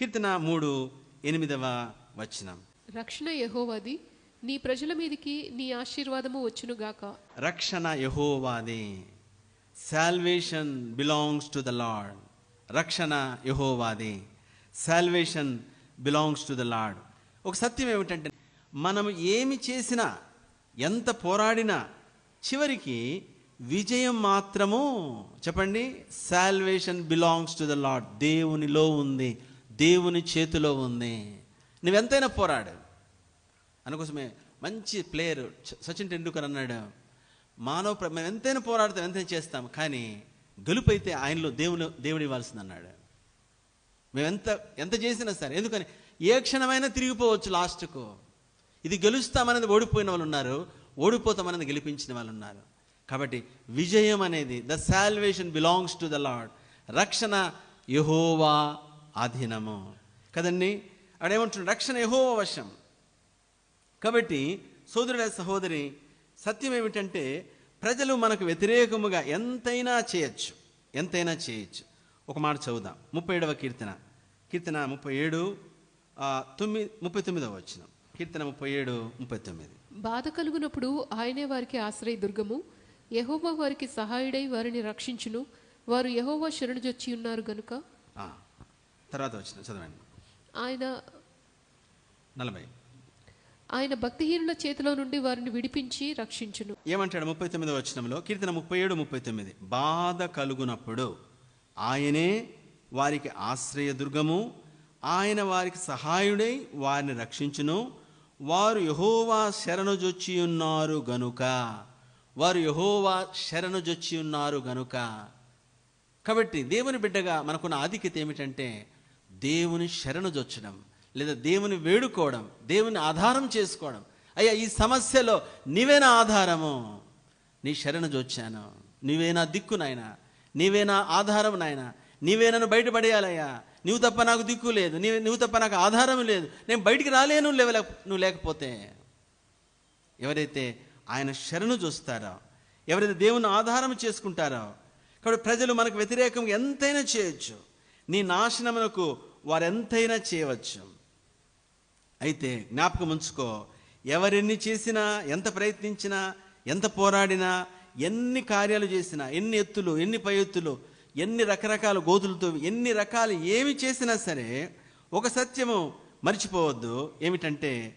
కీర్తన మూడు ఎనిమిదవ వచనం. రక్షణ యెహోవాది నీ ప్రజల మీదికి నీ ఆశీర్వాదము వచ్చునుగాక రక్షణ యహోవాది. Salvation belongs to the lord రక్షణ యహోవాది. Salvation belongs to the lord ఒక సత్యం ఏమిటంటే మనం ఏమి చేసినా ఎంత పోరాడినా చివరికి విజయం మాత్రము చెప్పండి salvation belongs to the lord దేవునిలో ఉంది. దేవుని చేతిలో ఉంది. నువ్వెంతైనా పోరాడు అందుకోసమే మంచి ప్లేయర్ సచిన్ టెండూల్కర్ అన్నాడు. మానవ ప్ర- మేము ఎంతైనా పోరాడతాం ఎంతైనా చేస్తాం కానీ గెలుపు అయితే ఆయనలో దేవుని దేవుడు ఇవ్వాల్సింది అన్నాడు మేము ఎంత ఎంత చేసినా సరే ఎందుకని? ఏ క్షణమైనా తిరిగిపోవచ్చు లాస్ట్కు. ఇది గెలుస్తామనేది ఓడిపోయిన వాళ్ళు ఉన్నారు ఓడిపోతామనేది గెలిపించిన వాళ్ళు ఉన్నారు. కాబట్టి విజయం అనేది the salvation belongs to the lord రక్షణ యహోవా ఆధీనము. కదండి? అక్కడేమంటున్నాడు రక్షణ యహోవా వశం. కాబట్టి సోదరుడ సహోదరి సత్యం ఏమిటంటే ప్రజలు మనకు వ్యతిరేకముగా ఎంతైనా చేయొచ్చు. ఎంతైనా చేయొచ్చు. ఒక మాట చదువుదాం. ముప్పై ఏడవ కీర్తన. కీర్తన ముప్పై ఏడు తొమ్మిది ముప్పై తొమ్మిదవ వచ్చిన కీర్తన ముప్పై ఏడు ముప్పై తొమ్మిది. బాధ కలుగునప్పుడు ఆయనే వారికి ఆశ్రయ దుర్గము. యెహోవా వారికి సహాయుడై వారిని రక్షించును. వారు యెహోవా శరణుజొచ్చి ఉన్నారు గనుక? తర్వాత వచ్చిన చదవండి. ఆయన నలభై. ఆయన భక్తిహీనుల చేతిలో నుండి వారిని విడిపించి రక్షించును. ఏమంటాడు ముప్పై తొమ్మిదవ వచనంలో? కీర్తన ముప్పై ఏడు ముప్పై తొమ్మిది. బాధ కలుగునప్పుడు ఆయనే వారికి ఆశ్రయ దుర్గము ఆయన వారికి సహాయుడై వారిని రక్షించును. వారు యహోవా శరణుజొచ్చి ఉన్నారు గనుక వారు యహోవా శరణుజొచ్చి ఉన్నారు గనుక. కాబట్టి దేవుని బిడ్డగా మనకున్న ఆధిక్యత ఏమిటంటే దేవుని శరణుజొచ్చడం లేదా దేవుని వేడుకోవడం దేవుని ఆధారం చేసుకోవడం. అయ్యా ఈ సమస్యలో నీవే నా ఆధారము. నీ శరణు జొచ్చాను. నీవే నా దిక్కు నాయనా. నీవే నా ఆధారం నాయనా. నీవే నన్ను బయటపడేయాలయ్యా. నువ్వు తప్ప నాకు దిక్కు లేదు. నీవు నువ్వు తప్ప నాకు ఆధారం లేదు. నేను బయటికి రాలేను లేవలే నువ్వు లేకపోతే. ఎవరైతే ఆయన శరణు చూస్తారో ఎవరైతే దేవుని ఆధారం చేసుకుంటారో కాబట్టి ప్రజలు మనకు వ్యతిరేకంగా ఎంతైనా చేయొచ్చు. నీ నాశనమునకు వారు ఎంతైనా చేయవచ్చు. అయితే జ్ఞాపకం ఉంచుకో ఎవరెన్ని చేసినా ఎంత ప్రయత్నించినా ఎంత పోరాడినా ఎన్ని కార్యాలు చేసినా ఎన్ని ఎత్తులు ఎన్ని పై ఎత్తులు ఎన్ని రకరకాల గోతులతో ఎన్ని రకాలు ఏమి చేసినా సరే ఒక సత్యము మర్చిపోవద్దు. ఏమిటంటే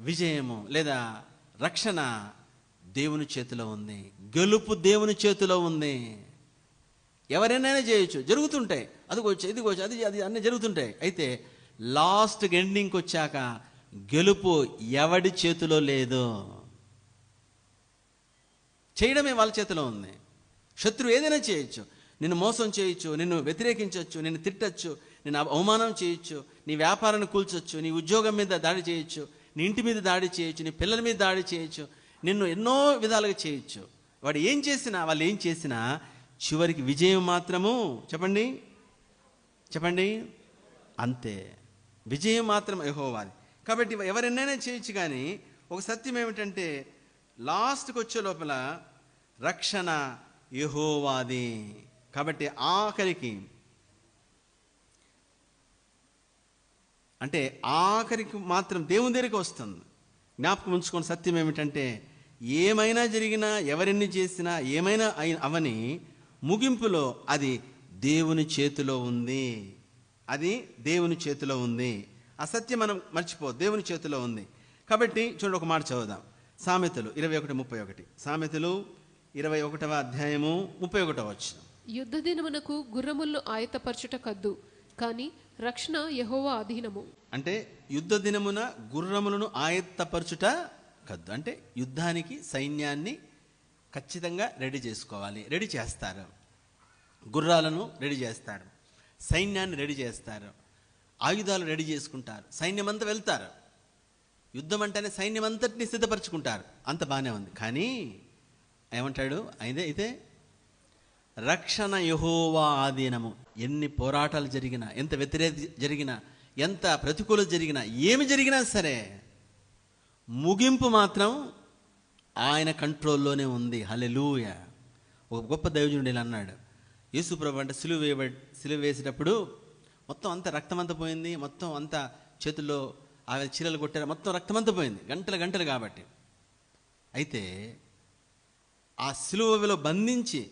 విజయము లేదా రక్షణ దేవుని చేతిలో ఉంది. గెలుపు దేవుని చేతిలో ఉంది. ఎవరైనా చేయొచ్చు. జరుగుతుంటాయి. అదిగోచ్చు ఇదిగోచ్చు అది అది అన్నీ జరుగుతుంటాయి. అయితే లాస్ట్ ఎండింగ్కి వచ్చాక గెలుపు ఎవడి చేతిలో లేదు? చేయడమే వాళ్ళ చేతిలో ఉంది. శత్రువు ఏదైనా చేయొచ్చు. నిన్ను మోసం చేయొచ్చు నిన్ను వ్యతిరేకించవచ్చు నిన్ను తిట్టచ్చు నేను అవమానం చేయొచ్చు నీ వ్యాపారాన్ని కూల్చొచ్చు నీ ఉద్యోగం మీద దాడి చేయొచ్చు నీ ఇంటి మీద దాడి చేయొచ్చు నీ పిల్లల మీద దాడి చేయొచ్చు నిన్ను ఎన్నో విధాలుగా చేయొచ్చు. వాడు ఏం చేసినా వాళ్ళు ఏం చేసినా చివరికి విజయం మాత్రము చెప్పండి? చెప్పండి? అంతే. విజయం మాత్రం యహోవాది. కాబట్టి ఎవరెన్నైనా చేయొచ్చు కానీ ఒక సత్యం ఏమిటంటే లాస్ట్కి వచ్చే లోపల రక్షణ యహోవాది. కాబట్టి ఆఖరికి అంటే ఆఖరికి మాత్రం దేవుని దగ్గరికి వస్తుంది. జ్ఞాపకం ఉంచుకున్న సత్యం ఏమిటంటే ఏమైనా జరిగినా ఎవరెన్ని చేసినా ఏమైనా అవని ముగింపులో అది దేవుని చేతిలో ఉంది. అది దేవుని చేతిలో ఉంది. ఆ సత్యం మనం మర్చిపో దేవుని చేతిలో ఉంది. కాబట్టి చూడండి ఒక మాట చదువుదాం. సామెతలు ఇరవై ఒకటి ముప్పై ఒకటి. సామెతలు ఇరవై ఒకటవ అధ్యాయము ముప్పై ఒకటవ వచ్చిన యుద్ధ దినమునకు గుర్రములను ఆయత్తపరచుట కద్దు కానీ రక్షణ యెహోవా అధీనము. అంటే యుద్ధ దినమున గుర్రములను ఆయత్తపరచుట కద్దు. అంటే యుద్ధానికి సైన్యాన్ని ఖచ్చితంగా రెడీ చేసుకోవాలి. రెడీ చేస్తారు. గుర్రాలను రెడీ చేస్తారు. సైన్యాన్ని రెడీ చేస్తారు. ఆయుధాలు రెడీ చేసుకుంటారు. సైన్యం అంతా వెళ్తారు. యుద్ధం అంటేనే సైన్యం అంతటిని సిద్ధపరచుకుంటారు. అంత బాగానే ఉంది. కానీ ఏమంటాడు? అయితే అయితే రక్షణ యహోవా ఆధీనము. ఎన్ని పోరాటాలు జరిగినా ఎంత వ్యతిరేక జరిగినా ఎంత ప్రతికూలత జరిగినా ఏమి జరిగినా సరే ముగింపు మాత్రం ఆయన కంట్రోల్లోనే ఉంది. హలెలూయ ఒక గొప్ప దైవజనుడు ఇలా అన్నాడు. యేసుప్రభు అంటే సిలువ వేయబడి సిలువ వేసేటప్పుడు మొత్తం అంత రక్తం అంతా పోయింది. మొత్తం అంతా చేతుల్లో ఆమె చీరలు కొట్టారు. మొత్తం రక్తం అంతా పోయింది. గంటలు గంటలు కాబట్టి. అయితే ఆ సిలువలో బంధించి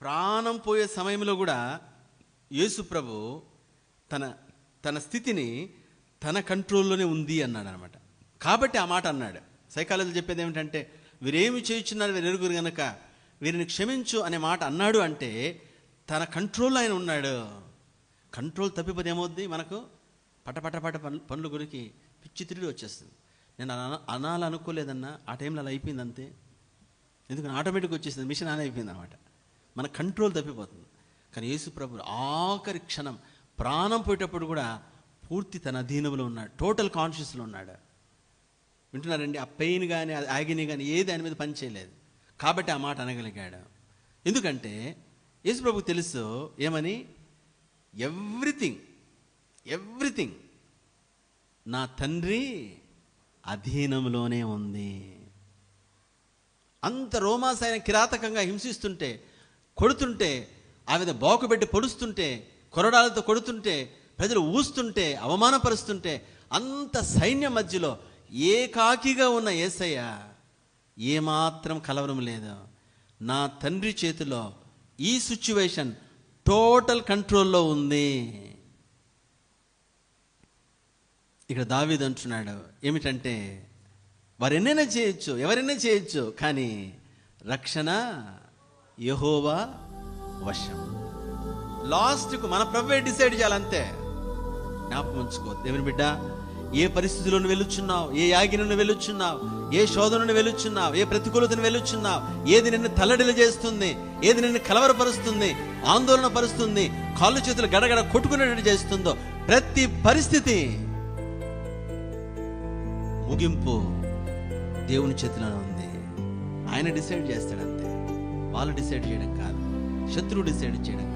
ప్రాణం పోయే సమయంలో కూడా యేసుప్రభు తన తన స్థితిని తన కంట్రోల్లోనే ఉంది అన్నాడు అనమాట కాబట్టి ఆ మాట అన్నాడు. సైకాలజీ చెప్పేది ఏమిటంటే వీరేమి చేయుచున్నారు వీరు ఎరుగురు గనక వీరిని క్షమించు అనే మాట అన్నాడు అంటే తన కంట్రోల్లో ఆయన ఉన్నాడు. కంట్రోల్ తప్పిపోతే ఏమవుద్ది మనకు? పట పట పట పనులు పనులు గురికి పిచ్చి తిరిగి వచ్చేస్తుంది. నేను అన అనాలనుకోలేదన్నా ఆ టైంలో అలా అయిపోయింది అంతే. ఎందుకంటే ఆటోమేటిక్ వచ్చేసింది మిషన్ ఆన్ అయిపోయింది అనమాట మన కంట్రోల్ తప్పిపోతుంది. కానీ యేసు ప్రభు ఆఖరి క్షణం ప్రాణం పోయేటప్పుడు కూడా పూర్తి తన అధీనంలో ఉన్నాడు టోటల్ కాన్షియస్లో ఉన్నాడు. వింటున్నారండి? ఆ పెయిన్ కానీ ఆ ఆగిని కానీ ఏది దాని మీద పని చేయలేదు కాబట్టి ఆ మాట అనగలిగాడు. ఎందుకంటే యేసు ప్రభు తెలుసు ఏమని? ఎవ్రీథింగ్ ఎవ్రీథింగ్ నా తండ్రి అధీనంలోనే ఉంది. అంత రోమాస్ ఆయన కిరాతకంగా హింసిస్తుంటే కొడుతుంటే ఆ మీద పెట్టి పొడుస్తుంటే కొరడాలతో కొడుతుంటే ప్రజలు ఊస్తుంటే అవమానపరుస్తుంటే అంత సైన్యం మధ్యలో ఏకాకిగా ఉన్న ఏసయ్య ఏమాత్రం కలవరం లేదు. నా తండ్రి చేతిలో ఈ సిచ్యువేషన్ టోటల్ కంట్రోల్లో ఉంది. ఇక్కడ దావీదు అంటున్నాడు ఏమిటంటే వారు ఎన్నైనా చేయొచ్చు ఎవరైనా చేయొచ్చు కానీ రక్షణ యహోవా వశం. లాస్ట్కు మన ప్రభువే డిసైడ్ చేయాలంతే. జ్ఞాపకం ఉంచుకో దేవుని బిడ్డ ఏ పరిస్థితిలో నువ్వు వెళ్ళుచున్నావు? ఏ యాగినను వెళ్ళుచున్నావు? ఏ శోధనను వెళ్ళుచున్నావు? ఏ ప్రతికూలతను వెళ్ళుచున్నావు? ఏది నిన్ను తల్లడిల చేస్తుంది? ఏది నిన్ను కలవరపరుస్తుంది? ఆందోళన పరుస్తుంది? కాళ్ళు చేతులు గడగడ కొట్టుకునేటట్టు చేస్తుందో? ప్రతి పరిస్థితి ముగింపు దేవుని చేతిలోనే ఉంది. ఆయన డిసైడ్ చేస్తాడంతే. వాళ్ళు డిసైడ్ చేయడం కాదు. శత్రువు డిసైడ్ చేయడం